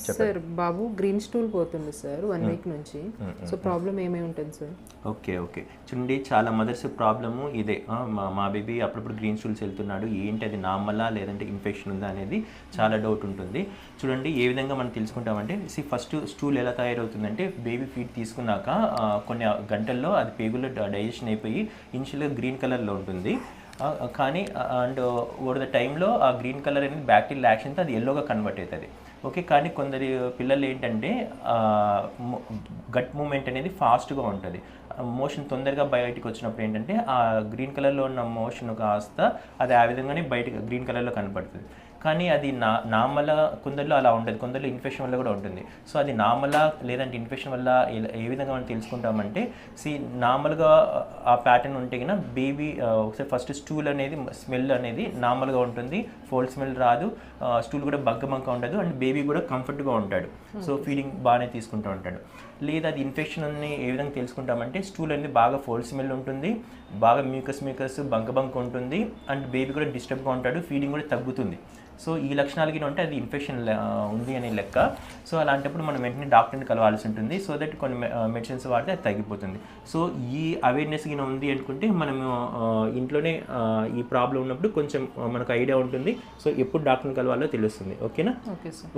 Sir బాబు green stool పోతుంది sir one week నుంచి సో ప్రాబ్లం ఏమై ఉంటుంది సార్ ఓకే ఓకే చూడండి చాలా మదర్స్ ప్రాబ్లము ఇదే మా మా బేబీ అప్పుడప్పుడు గ్రీన్ స్టూల్స్ వెళ్తున్నాడు ఏంటి అది నార్మలా లేదంటే ఇన్ఫెక్షన్ ఉందా అనేది చాలా డౌట్ ఉంటుంది చూడండి ఏ విధంగా మనం తెలుసుకుంటామంటే సి ఫస్ట్ స్టూల్ ఎలా తయారవుతుందంటే బేబీ ఫీడ్ తీసుకున్నాక కొన్ని గంటల్లో అది పేగులో డైజెషన్ అయిపోయి ఇనిషియల్గా గ్రీన్ కలర్లో ఉంటుంది కానీ అండ్ ఓవర్ ద టైంలో ఆ గ్రీన్ కలర్ అనేది బ్యాక్టీరియల్ యాక్షన్తో అది ఎల్లోగా కన్వర్ట్ అవుతుంది ఓకే కానీ కొందరి పిల్లలు ఏంటంటే గట్ మూమెంట్ అనేది ఫాస్ట్గా ఉంటుంది. మోషన్ తొందరగా బయటికి వచ్చినప్పుడు ఏంటంటే ఆ గ్రీన్ కలర్లో ఉన్న మోషన్ కాస్త అది ఆ విధంగానే బయట గ్రీన్ కలర్లో కనపడుతుంది. కానీ అది నా నామల కొందరిలో అలా ఉండదు. కొందరిలో ఇన్ఫెక్షన్ వల్ల కూడా ఉంటుంది. సో అది నామల లేదంటే ఇన్ఫెక్షన్ వల్ల ఏ విధంగా మనం తెలుసుకుంటామంటే సి నార్మల్గా ఆ ప్యాటర్న్ ఉంటే కన్నా బేబీ ఒకసారి ఫస్ట్ స్టూల్ అనేది స్మెల్ అనేది నార్మల్గా ఉంటుంది. ఫోల్డ్ స్మెల్ రాదు. స్టూల్ కూడా బగ్గబంక ఉండదు. అండ్ బేబీ కూడా కంఫర్ట్గా ఉంటాడు. సో ఫీడింగ్ బాగానే తీసుకుంటూ ఉంటాడు. లేదా అది ఇన్ఫెక్షన్ అని ఏ విధంగా తెలుసుకుంటామంటే స్టూల్ అనేది బాగా ఫోల్డ్ స్మెల్ ఉంటుంది బాగా మ్యూకస్ మ్యూకస్ బంక బంక ఉంటుంది అండ్ బేబీ కూడా డిస్టర్బ్గా ఉంటాడు ఫీడింగ్ కూడా తగ్గుతుంది. సో ఈ లక్షణాలకి ఉంటే అది ఇన్ఫెక్షన్ ఉంది అనే లెక్క. సో అలాంటప్పుడు మనం వెంటనే డాక్టర్ని కలవాల్సి ఉంటుంది. సో దట్ కొన్ని మెడిసిన్స్ వాడితే అది తగ్గిపోతుంది. సో ఈ అవేర్నెస్ గిన ఉంది అనుకుంటే మనము ఇంట్లోనే ఈ ప్రాబ్లం ఉన్నప్పుడు కొంచెం మనకు ఐడియా ఉంటుంది. సో ఎప్పుడు డాక్టర్ని కలవాలో తెలుస్తుంది. ఓకేనా? Okay sir.